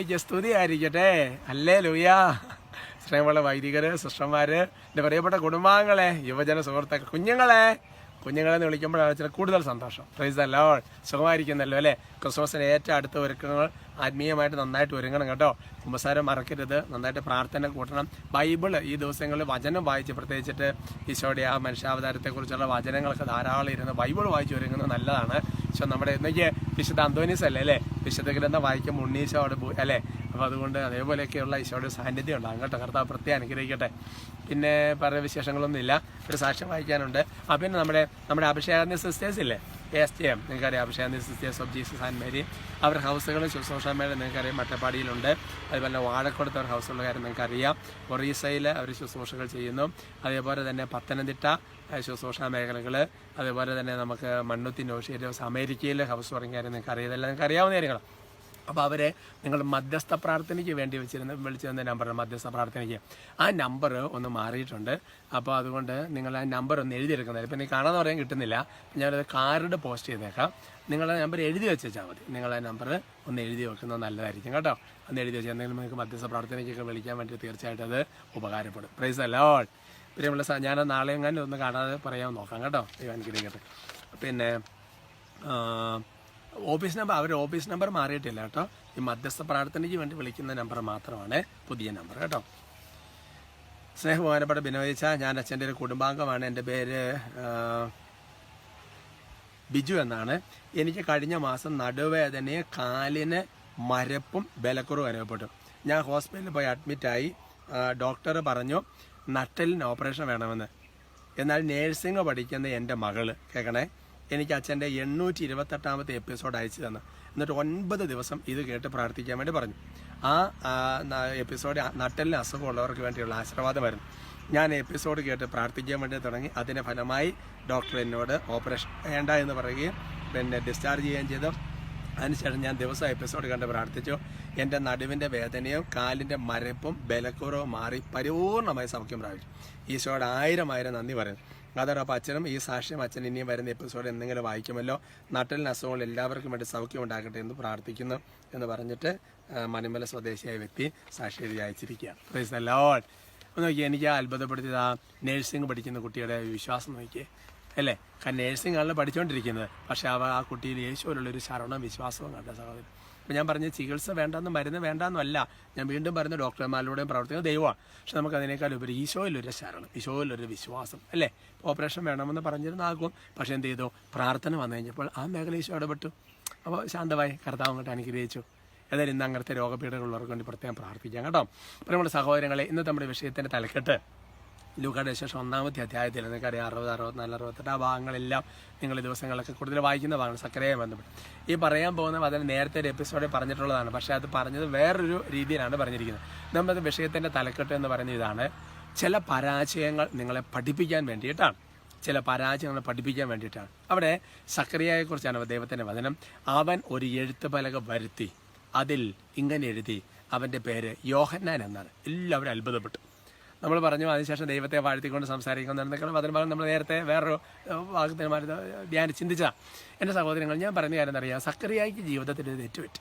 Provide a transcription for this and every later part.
ഈശോമിശിഹായിക്ക് സ്തുതി ആയിരിക്കട്ടെ അല്ലേ ലൂയ സ്നേഹമുള്ള വൈദികര് സിസ്റ്റർമാര് എന്റെ പ്രിയപ്പെട്ട കുടുംബാംഗങ്ങളെ യുവജന സുഹൃത്തുക്കൾ കുഞ്ഞുങ്ങളെ. കുഞ്ഞുങ്ങളെ എന്ന് വിളിക്കുമ്പോഴാണ് ചില കൂടുതൽ സന്തോഷം. പ്രൈസ് അല്ലോ സുഖമായിരിക്കുന്നല്ലോ അല്ലേ? ക്രിസ്മസിന് ഏറ്റവും അടുത്ത ഒരുക്കങ്ങൾ ആത്മീയമായിട്ട് നന്നായിട്ട് ഒരുങ്ങണം കേട്ടോ. കുമ്പസാരം മറക്കരുത്. നന്നായിട്ട് പ്രാർത്ഥന കൂട്ടണം. ബൈബിൾ ഈ ദിവസങ്ങളിൽ വചനം വായിച്ച് പ്രത്യേകിച്ചിട്ട് ഈശോയുടെ ആ മനുഷ്യാവതാരത്തെക്കുറിച്ചുള്ള വചനങ്ങളൊക്കെ ധാരാളം ഇരുന്ന് ബൈബിൾ വായിച്ച് ഒരുങ്ങുന്നത് നല്ലതാണ്. പക്ഷെ നമ്മുടെ ഇന്നേക്ക് വിശുദ്ധ അന്തോനീസ് അല്ലേ അല്ലേ? വിശുദ്ധ ഗ്രന്ഥം വായിക്കുമ്പോൾ ഉണ്ണീശോ അവിടെ പോയി അല്ലേ? അപ്പോൾ അതുകൊണ്ട് അതേപോലെയൊക്കെയുള്ള ഈശോയുടെ സാന്നിധ്യം ഉണ്ടാകും. കേട്ടോ കർത്താവ് പ്രത്യേകം അനുഗ്രഹിക്കട്ടെ. പിന്നെ പറയുന്ന വിശേഷങ്ങളൊന്നും ഇല്ല ഒരു സാക്ഷ്യം വായിക്കാനുണ്ട്. ആ പിന്നെ നമ്മുടെ നമ്മുടെ അഭിഷേകാന്തി സിസ്റ്റേഴ്സ് ഇല്ലേ? എസ് ടി എം നിങ്ങൾക്കറിയാം Abhishekanthi sisters of Jesus and Mary അവരുടെ ഹൗസുകൾ ശുശ്രൂഷമേള നിങ്ങൾക്കറിയാം മട്ടപ്പാടിയിലുണ്ട്. അതുപോലെ വാഴക്കോടത്ത് ഒരു ഹൗസുള്ള കാര്യം നിങ്ങൾക്കറിയാം. ഒറീസയിൽ അവർ ശുശ്രൂഷകൾ ചെയ്യുന്നു. അതേപോലെ തന്നെ പത്തനംതിട്ട ശുശ്രൂഷ മേഖലകൾ അതേപോലെ തന്നെ നമുക്ക് മണ്ണുത്തി നോഷേരി അമേരിക്കയിൽ ഹൗസ് തുടങ്ങിയ കാര്യം നിങ്ങൾക്ക് അറിയാം നിങ്ങൾക്ക് അറിയാവുന്ന കാര്യങ്ങളാണ്. അപ്പോൾ അവരെ നിങ്ങൾ മധ്യസ്ഥ പ്രാർത്ഥനയ്ക്ക് വേണ്ടി വെച്ചിരുന്ന വിളിച്ചിരുന്ന നമ്പറാണ് മധ്യസ്ഥ പ്രാർത്ഥനയ്ക്ക്. ആ നമ്പർ ഒന്ന് മാറിയിട്ടുണ്ട്. അപ്പോൾ അതുകൊണ്ട് നിങ്ങൾ ആ നമ്പർ ഒന്ന് എഴുതിയെടുക്കുന്നത്. ഇപ്പം നീ കാണാന്ന് പറയാൻ കിട്ടുന്നില്ല. ഞാനത് കാർഡ് പോസ്റ്റ് ചെയ്തേക്കാം. നിങ്ങൾ ആ നമ്പർ എഴുതി വെച്ചാൽ മതി. നിങ്ങൾ ആ നമ്പർ ഒന്ന് എഴുതി വെക്കുന്നത് നല്ലതായിരിക്കും കേട്ടോ. ഒന്ന് എഴുതി വെച്ചാൽ എന്തെങ്കിലും നിങ്ങൾക്ക് മധ്യസ്ഥ പ്രാർത്ഥനയ്ക്കൊക്കെ വിളിക്കാൻ വേണ്ടി തീർച്ചയായിട്ടും അത് ഉപകാരപ്പെടും. പ്രൈസ് അലോൾ പ്രിയമുള്ള സാ ഞാൻ നാളെ എങ്ങാനും ഒന്ന് കാണാതെ പറയാൻ നോക്കാം കേട്ടോ. ദൈവം അനുഗ്രഹിക്കട്ടെ. പിന്നെ ഓഫീസ് നമ്പർ അവർ ഓഫീസ് നമ്പർ മാറിയിട്ടില്ല കേട്ടോ. ഈ മധ്യസ്ഥ പ്രാർത്ഥനയ്ക്ക് വേണ്ടി വിളിക്കുന്ന നമ്പർ മാത്രമാണ് പുതിയ നമ്പർ കേട്ടോ. സ്നേഹബഹുമാനപ്പെട്ട ബിനോയിച്ച ഞാൻ അച്ഛന്റെ ഒരു കുടുംബാംഗമാണ്. എന്റെ പേര് ബിജു എന്നാണ്. എനിക്ക് കഴിഞ്ഞ മാസം നടുവേദനയെ കാലിന് മരപ്പും ബലക്കുറവും അനുഭവപ്പെട്ടു. ഞാൻ ഹോസ്പിറ്റലിൽ പോയി അഡ്മിറ്റായി ഡോക്ടർ പറഞ്ഞു നട്ടലിന് ഓപ്പറേഷൻ വേണമെന്ന്. എന്നാൽ നേഴ്സിംഗ് പഠിക്കുന്ന എന്റെ മകൾ കേൾക്കണേ. എനിക്ക് അച്ഛന്റെ എണ്ണൂറ്റി ഇരുപത്തെട്ടാമത്തെ എപ്പിസോഡ് അയച്ചു തന്ന. എന്നിട്ട് ഒൻപത് ദിവസം ഇത് കേട്ട് പ്രാർത്ഥിക്കാൻ വേണ്ടി പറഞ്ഞു. ആ എപ്പിസോഡ് നട്ടലിന് അസുഖമുള്ളവർക്ക് വേണ്ടിയുള്ള ആശീർവാദമായിരുന്നു. ഞാൻ എപ്പിസോഡ് കേട്ട് പ്രാർത്ഥിക്കാൻ വേണ്ടി തുടങ്ങി. അതിന്റെ ഫലമായി ഡോക്ടർ എന്നോട് ഓപ്പറേഷൻ വേണ്ട എന്ന് പറയുകയും പിന്നെ ഡിസ്ചാർജ് ചെയ്യുകയും ചെയ്തു. അതിനുശേഷം ഞാൻ ദിവസം എപ്പിസോഡ് കണ്ട് പ്രാർത്ഥിച്ചു. എന്റെ നടുവിന്റെ വേദനയും കാലിന്റെ മരപ്പും ബലക്കുറവും മാറി പരിപൂർണമായി സൗഖ്യം പ്രാപിച്ചു. ഈശോയുടെ ആയിരം ആയിരം നന്ദി പറയുന്നു. അതോടൊപ്പം അച്ഛനും ഈ സാക്ഷ്യം അച്ഛൻ ഇനിയും വരുന്ന എപ്പിസോഡ് എന്തെങ്കിലും വായിക്കുമല്ലോ? നട്ടലിന് അസുഖങ്ങൾ എല്ലാവർക്കും വേണ്ടി സൗഖ്യം ഉണ്ടാകട്ടെ എന്ന് പ്രാർത്ഥിക്കുന്നു എന്ന് പറഞ്ഞിട്ട് മണിമല സ്വദേശിയായ വ്യക്തി സാക്ഷി എഴുതി അയച്ചിരിക്കുകയാണ്. പ്രൈസ് നോക്കിയേ എനിക്ക് അത്ഭുതപ്പെടുത്തിയത് ആ നേഴ്സിംഗ് പഠിക്കുന്ന കുട്ടിയുടെ വിശ്വാസം നോക്കിയേ. അല്ലേ? കാരണം നേഴ്സിംഗ് ആണല്ലോ പഠിച്ചുകൊണ്ടിരിക്കുന്നത് പക്ഷേ അവ ആ കുട്ടിയിൽ യേശുവിലുള്ള ഒരു ശരണം വിശ്വാസവും കണ്ട സഹോദരൻ. അപ്പം ഞാൻ പറഞ്ഞ ചികിത്സ വേണ്ടെന്നും മരുന്ന് വേണ്ടെന്നും അല്ല. ഞാൻ വീണ്ടും പറയുന്ന ഡോക്ടർമാരിലൂടെയും പ്രവർത്തിക്കുന്ന ദൈവമാണ്. പക്ഷെ നമുക്ക് അതിനേക്കാൾ ഉപരി ഈശോയിലൊരു ശരണം ഈശോയിലൊരു വിശ്വാസം അല്ലേ? ഓപ്പറേഷൻ വേണമെന്ന് പറഞ്ഞിരുന്നാകും. പക്ഷെ എന്ത് ചെയ്തു? പ്രാർത്ഥന വന്നു കഴിഞ്ഞപ്പോൾ ആ മേഖല ഈശോ ഇടപെട്ടു. അപ്പോൾ ശാന്തമായി കർത്താവ് അങ്ങോട്ട് അനുഗ്രഹിച്ചു. ഏതായാലും ഇന്ന് അങ്ങനത്തെ രോഗപീഠകളുള്ളവർക്ക് വേണ്ടി പ്രത്യേകം പ്രാർത്ഥിക്കാം കേട്ടോ. അപ്പോൾ നമ്മുടെ സഹോദരങ്ങളെ ഇന്ന് നമ്മുടെ വിഷയത്തിന്റെ തലക്കെട്ട് ലൂക്കായുടെ ശേഷം ഒന്നാമത്തെ അധ്യായത്തിൽ നിങ്ങൾക്കറിയാം അറുപത് അറുപത്തിനാല് അറുപത്തെട്ട് ആ ഭാഗങ്ങളെല്ലാം നിങ്ങൾ ദിവസങ്ങളൊക്കെ കൂടുതൽ വായിക്കുന്ന ഭാഗങ്ങൾ സക്കരയെ ബന്ധപ്പെട്ട് ഈ പറയാൻ പോകുന്ന അതിന് നേരത്തെ ഒരു എപ്പിസോഡിൽ പറഞ്ഞിട്ടുള്ളതാണ്. പക്ഷേ അത് പറഞ്ഞത് വേറൊരു രീതിയിലാണ് പറഞ്ഞിരിക്കുന്നത്. നമ്മുടെ വിഷയത്തിന്റെ തലക്കെട്ട് എന്ന് പറയുന്ന ഇതാണ്. ചില പരാജയങ്ങൾ നിങ്ങളെ പഠിപ്പിക്കാൻ വേണ്ടിയിട്ടാണ്. ചില പരാജയങ്ങളെ പഠിപ്പിക്കാൻ വേണ്ടിയിട്ടാണ്. അവിടെ സക്രിയയെക്കുറിച്ചാണ് ദൈവത്തിന്റെ വചനം. അവൻ ഒരു എഴുത്ത് പലക വരുത്തി. അതിൽ ഇങ്ങനെ എഴുതി. അവന്റെ പേര് യോഹന്നാൻ എന്നാണ്. എല്ലാവരും അത്ഭുതപ്പെട്ടു. നമ്മൾ പറഞ്ഞു അതിനുശേഷം ദൈവത്തെ വാഴ്ത്തിക്കൊണ്ട് സംസാരിക്കുന്നതൊക്കെ അതിന് പകരം നമ്മൾ നേരത്തെ വേറൊരു ഭാഗത്തിന് മാറി ധ്യാനം ചിന്തിച്ചതാണ് എന്റെ സഹോദരങ്ങൾ ഞാൻ പറഞ്ഞ കാര്യം അറിയാം സക്കറിയായിക്ക് ജീവിതത്തിൽ തെറ്റുപറ്റി.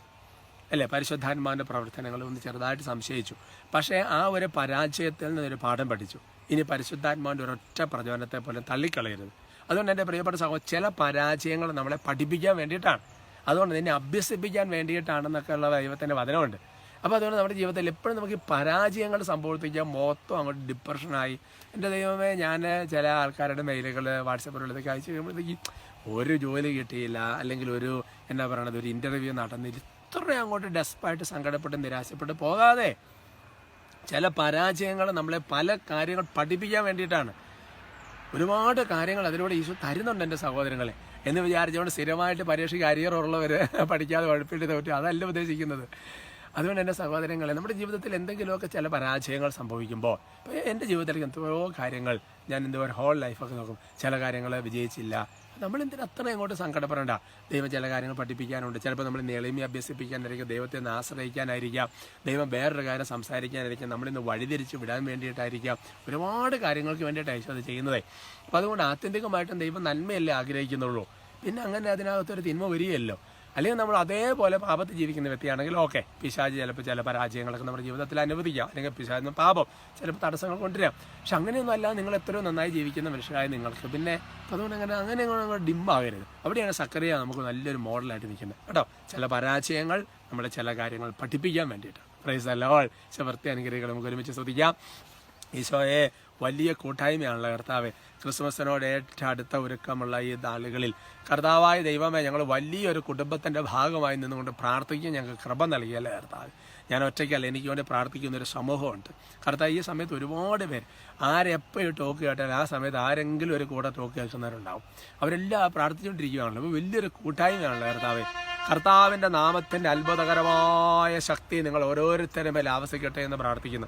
അല്ലേ? പരിശുദ്ധാത്മാവിന്റെ പ്രവർത്തനങ്ങൾ ഒന്ന് ചെറുതായിട്ട് സംശയിച്ചു. പക്ഷേ ആ ഒരു പരാജയത്തിൽ നിന്നൊരു പാഠം പഠിച്ചു. ഇനി പരിശുദ്ധാത്മാവിന്റെ ഒരൊറ്റ പ്രചോദനത്തെ പോലും തള്ളിക്കളയരുത്. അതുകൊണ്ട് എന്റെ പ്രിയപ്പെട്ട സഹോദരൻ ചില പരാജയങ്ങൾ നമ്മളെ പഠിപ്പിക്കാൻ വേണ്ടിയിട്ടാണ്. അതുകൊണ്ട് നിന്നെ അഭ്യസിപ്പിക്കാൻ വേണ്ടിയിട്ടാണെന്നൊക്കെ ഉള്ള ദൈവത്തിന്റെ വചനമുണ്ട്. അപ്പോൾ അതുകൊണ്ട് നമ്മുടെ ജീവിതത്തിൽ എപ്പോഴും നമുക്ക് പരാജയങ്ങൾ സംഭവിപ്പിക്കാൻ മൊത്തം അങ്ങോട്ട് ഡിപ്രഷനായി എന്റെ ദൈവമേ ഞാൻ ചില ആൾക്കാരുടെ മെയിലുകൾ വാട്സപ്പിലുള്ളതൊക്കെ അയച്ചു കഴിയുമ്പോഴത്തേക്ക് ഒരു ജോലി കിട്ടിയില്ല അല്ലെങ്കിൽ ഒരു എന്നാ പറയണത് ഒരു ഇന്റർവ്യൂ നടന്നില്ല. ഇത്രയും അങ്ങോട്ട് ഡെസ്പായിട്ട് സങ്കടപ്പെട്ട് നിരാശപ്പെട്ട് പോകാതെ ചില പരാജയങ്ങൾ നമ്മളെ പല കാര്യങ്ങൾ പഠിപ്പിക്കാൻ വേണ്ടിയിട്ടാണ്. ഒരുപാട് കാര്യങ്ങൾ അതിലൂടെ ഈശോ തരുന്നുണ്ട് എന്റെ സഹോദരങ്ങളെ. എന്ന് വിചാരിച്ചുകൊണ്ട് സ്ഥിരമായിട്ട് പരീക്ഷയ്ക്ക് അരിയറുള്ളവർ പഠിക്കാതെ കുഴപ്പമില്ല തോറ്റി. അതല്ല ഉദ്ദേശിക്കുന്നത്. അതുകൊണ്ട് എന്റെ സഹോദരങ്ങളെ നമ്മുടെ ജീവിതത്തിൽ എന്തെങ്കിലുമൊക്കെ ചില പരാജയങ്ങൾ സംഭവിക്കുമ്പോൾ ഇപ്പോൾ എന്റെ ജീവിതത്തിൽ എന്തോ കാര്യങ്ങൾ ഞാൻ എന്തോ ഒരു ഹോൾ ലൈഫൊക്കെ നോക്കും. ചില കാര്യങ്ങൾ വിജയിച്ചില്ല. നമ്മൾ എന്തിനാ അത്ര അങ്ങോട്ട് സങ്കടപ്പെടേണ്ട? ദൈവം ചില കാര്യങ്ങൾ പഠിപ്പിക്കാനുണ്ട്. ചിലപ്പോൾ നമ്മൾ നെളിമി അഭ്യസിപ്പിക്കാനായിരിക്കും ദൈവത്തെ ഒന്ന് ആശ്രയിക്കാനായിരിക്കാം ദൈവം വേറൊരു കാര്യം സംസാരിക്കാനായിരിക്കാം നമ്മളിന്ന് വഴിതിരിച്ച് വിടാൻ വേണ്ടിയിട്ടായിരിക്കാം. ഒരുപാട് കാര്യങ്ങൾക്ക് വേണ്ടിയിട്ടായിരിക്കും അത് ചെയ്യുന്നത്. അപ്പോൾ അതുകൊണ്ട് ആത്യന്തികമായിട്ടും ദൈവം നന്മയല്ലേ ആഗ്രഹിക്കുന്നുള്ളൂ. പിന്നെ അങ്ങനെ അതിനകത്തൊരു തിന്മ വരികയല്ലോ. അല്ലെങ്കിൽ നമ്മൾ അതേപോലെ പാപത്തിൽ ജീവിക്കുന്ന വ്യക്തിയാണെങ്കിൽ ഓക്കെ പിശാജ് ചിലപ്പോൾ ചില പരാജയങ്ങളൊക്കെ നമ്മുടെ ജീവിതത്തിൽ അനുവദിക്കാം. അല്ലെങ്കിൽ പിശാജിന് പാപം ചിലപ്പോൾ തടസ്സങ്ങൾ കൊണ്ടുവരാം. പക്ഷെ അങ്ങനെയൊന്നും അല്ല നിങ്ങൾ എത്രയോ നന്നായി ജീവിക്കുന്ന മനുഷ്യരായ നിങ്ങൾക്ക്. പിന്നെ അതുകൊണ്ട് അങ്ങനെ അങ്ങനെ അങ്ങ് ഡിമ്മാകരുത് അവിടെയാണ് സക്കറിയ നമുക്ക് നല്ലൊരു മോഡലായിട്ട് നിൽക്കുന്നത്. കേട്ടോ? ചില പരാജയങ്ങൾ നമ്മളെ ചില കാര്യങ്ങൾ പഠിപ്പിക്കാൻ വേണ്ടിയിട്ടാണ് പ്രൈസ് അല്ല അല്ലോൾ വൃത്തി അനുഗ്രഹികൾ നമുക്ക് ഒരുമിച്ച് ശ്രദ്ധിക്കാം. ഈശോയെ വലിയ കൂട്ടായ്മയാണല്ലോ കർത്താവെ. ക്രിസ്മസിനോട് ഏറ്റവും അടുത്ത ഒരുക്കമുള്ള ഈ നാളുകളിൽ കർത്താവായ ദൈവമേ ഞങ്ങൾ വലിയൊരു കുടുംബത്തിന്റെ ഭാഗമായി നിന്നുകൊണ്ട് പ്രാർത്ഥിക്കാൻ ഞങ്ങൾക്ക് കൃപ നൽകിയല്ലേ കർത്താവ്. ഞാൻ ഒറ്റയ്ക്കല്ല എനിക്ക് വേണ്ടി പ്രാർത്ഥിക്കുന്ന ഒരു സമൂഹമുണ്ട്. കർത്താവ് ഈ സമയത്ത് ഒരുപാട് പേര് ആരെപ്പോഴും ടോക്ക് കേട്ടാൽ ആ സമയത്ത് ആരെങ്കിലും ഒരു കൂടെ ടോക്ക് കേൾക്കുന്നവരുണ്ടാവും. അവരെല്ലാം പ്രാർത്ഥിച്ചുകൊണ്ടിരിക്കുകയാണല്ലോ. വലിയൊരു കൂട്ടായ്മയാണല്ലോ കർത്താവെ. കർത്താവിന്റെ നാമത്തിന്റെ അത്ഭുതകരമായ ശക്തി നിങ്ങൾ ഓരോരുത്തരും മേലെ ആവസിക്കട്ടെ എന്ന് പ്രാർത്ഥിക്കുന്നു.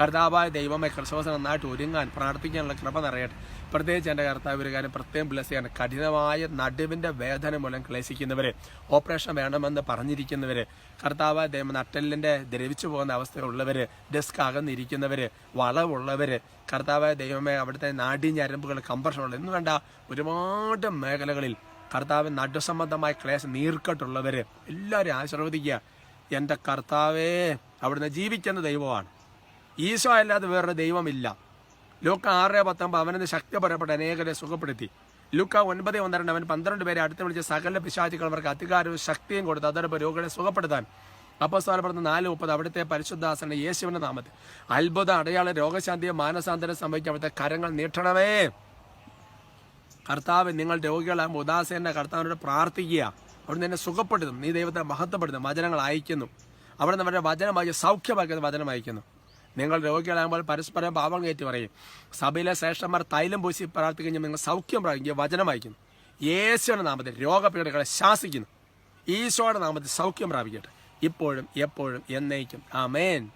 കർത്താവായ ദൈവമേ ക്രിസ്മസ് നന്നായിട്ട് ഒരുങ്ങാൻ പ്രാർത്ഥിക്കാനുള്ള കൃപ നിറയട്ടെ. പ്രത്യേകിച്ച് എന്റെ കർത്താവ് ഒരു കാര്യം പ്രത്യേകം ബ്ലസ് ചെയ്യാൻ കഠിനമായ നടുവിന്റെ വേദന മൂലം ക്ലേശിക്കുന്നവരെ ഓപ്പറേഷൻ വേണമെന്ന് പറഞ്ഞിരിക്കുന്നവർ കർത്താവായ ദൈവം നട്ടലിന്റെ ദ്രവിച്ചു പോകുന്ന അവസ്ഥയുള്ളവർ ഡെസ്ക് അകന്നിരിക്കുന്നവർ വളവുള്ളവർ കർത്താവായ ദൈവമേ അവിടുത്തെ നാടിഞ്ഞരമ്പുകൾ കമ്പർഷനുള്ള എന്ന് വേണ്ട ഒരുപാട് മേഖലകളിൽ കർത്താവ് നടുസംബന്ധമായ ക്ലേശം നീർക്കട്ടുള്ളവർ എല്ലാവരും ആശീർവദിക്കുക. എന്റെ കർത്താവേ അവിടുന്ന് ജീവിക്കുന്ന ദൈവമാണ്. ഈശോ അല്ലാതെ വേറൊരു ദൈവമില്ല. ലൂക്ക ആറ് പത്തൊമ്പത് അവനെന്ന് ശക്തിപരപ്പെട്ട അനേകരെ സുഖപ്പെടുത്തി. ലൂക്ക ഒൻപത് ഒന്നരണ്ട് അവൻ പന്ത്രണ്ട് പേരെ അടുത്ത് വിളിച്ച് സകല പിശാചുകൾ അവർക്ക് അധികാരവും ശക്തിയും കൊടുത്ത് അതോടൊപ്പം രോഗികളെ സുഖപ്പെടുത്താൻ. അപ്പസ്തോലപ്പെടുന്ന നാല് മുപ്പത് അവിടുത്തെ പരിശുദ്ധാസന യേശുവിന്റെ നാമത്തിൽ. അത്ഭുത അടയാള രോഗശാന്തിയും മാനസാന്തരം സംഭവിച്ച അവിടുത്തെ കരങ്ങൾ നീട്ടണമേ. കർത്താവ് നിങ്ങൾ രോഗികളാകുമ്പോൾ ഉദാസേന്റെ കർത്താവിനോട് പ്രാർത്ഥിക്കുക. അവിടുന്ന് നിന്നെ സുഖപ്പെടുത്തും. നീ ദൈവത്തെ മഹത്വപ്പെടുത്തും. വചനങ്ങൾ അയക്കുന്നു അവിടെ നിന്ന് അവരുടെ വചനം അയച്ച് സൗഖ്യമാക്കുന്ന വചനം അയക്കുന്നു നിങ്ങൾ രോഗികളാകുമ്പോൾ പരസ്പരം പാപം കയറ്റി പറയും. സഭയിലെ ശ്രേഷ്ഠന്മാർ തൈലം പൂശി പ്രാർത്ഥിക്കുകയും നിങ്ങൾ സൗഖ്യം പ്രാപിക്കുക വചനം അയക്കുന്നു യേശുവിന്റെ നാമത്തിൽ രോഗപീഠകളെ ശാസിക്കുന്നു. ഈശോയുടെ നാമത്തിൽ സൗഖ്യം പ്രാപിക്കട്ടെ. ഇപ്പോഴും എപ്പോഴും എന്നേക്കും. ആമേൻ.